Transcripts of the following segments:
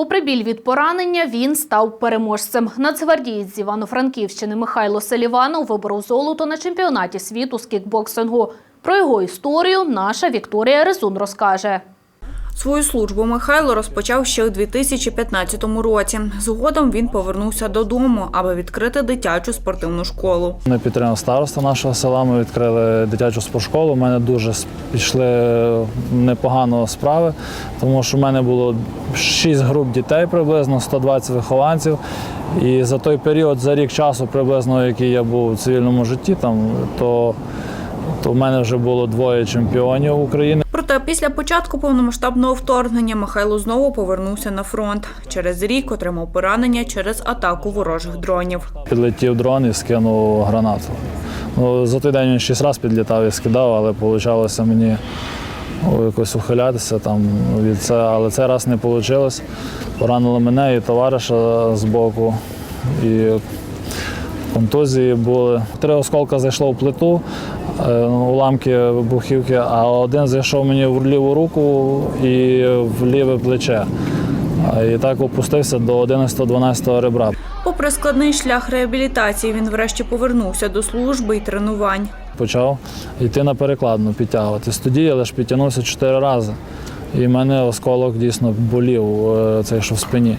Попри біль від поранення, він став переможцем. Нацгвардієць з Івано-Франківщини Михайло Селіванов виборов золото на чемпіонаті світу з кікбоксингу. Про його історію наша Вікторія Резун розкаже. Свою службу Михайло розпочав ще у 2015 році. Згодом він повернувся додому, аби відкрити дитячу спортивну школу. Ми підтримав староста нашого села. Ми відкрили дитячу спортшколу. У мене дуже пішли непогано справи, тому що в мене було 6 груп дітей приблизно, 120 вихованців. І за той період, за рік часу, приблизно, який я був у цивільному житті, там то, то в мене вже було двоє чемпіонів України. Проте після початку повномасштабного вторгнення Михайло знову повернувся на фронт. Через рік отримав поранення через атаку ворожих дронів. Підлетів дрон і скинув гранату. Ну, за той день він шість разів підлітав і скидав, але вийшло мені якось ухилятися там від це, але цей раз не вийшло. Поранило мене і товариша з боку. І контузії були. Три осколка зайшло в плиту, уламки вибухівки, а один зайшов мені в ліву руку і в ліве плече. І так опустився до 11-12 ребра. Попри складний шлях реабілітації, він врешті повернувся до служби і тренувань. почав йти на перекладну підтягуватись. Тоді я лише підтягнувся чотири рази. І в мене осколок дійсно болів, е, цей що в спині.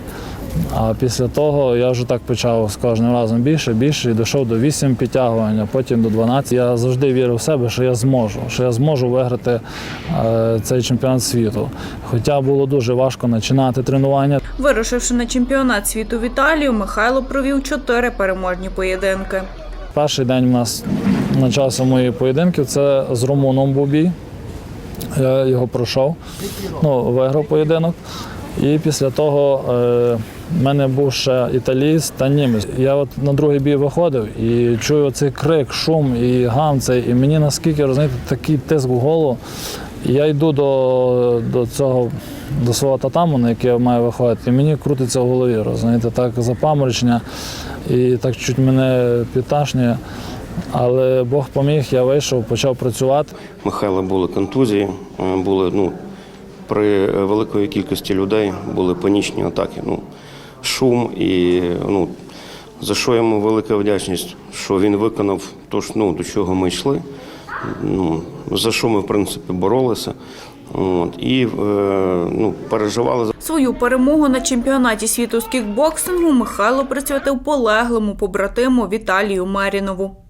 А після того я вже так почав з кожним разом більше, більше і дійшов до 8 підтягувань, а потім до 12. Я завжди вірив в себе, що я зможу, що я зможу виграти е, цей чемпіонат світу. Хоча було дуже важко починати тренування. Вирушивши на чемпіонат світу в Італію, Михайло провів чотири переможні поєдинки. Перший день у нас почався мої поєдинки. Це з румуном був бій. Я його пройшов, ну, виграв поєдинок. І після того е, в мене був ще італієць та німець. Я от на другий бій виходив і чую цей крик, шум і гам цей. І мені наскільки розумієте, такий тиск в голову. Я йду до, до цього, до свого татаму, на який я маю виходити, і мені крутиться в голові, розумієте, так запаморочення, і так чуть мене підташнює. Але Бог поміг, я вийшов, почав працювати. Михайла були контузії, е, були ну, при великої кількості людей були панічні атаки. Ну, шум і ну, за що йому велика вдячність, що він виконав те, що, ну, до чого ми йшли, ну, за що ми в принципі боролися. От, і е, ну, переживали за Свою перемогу на чемпіонаті світу з кікбоксингу Михайло присвятив полеглому побратиму Віталію Мерінову.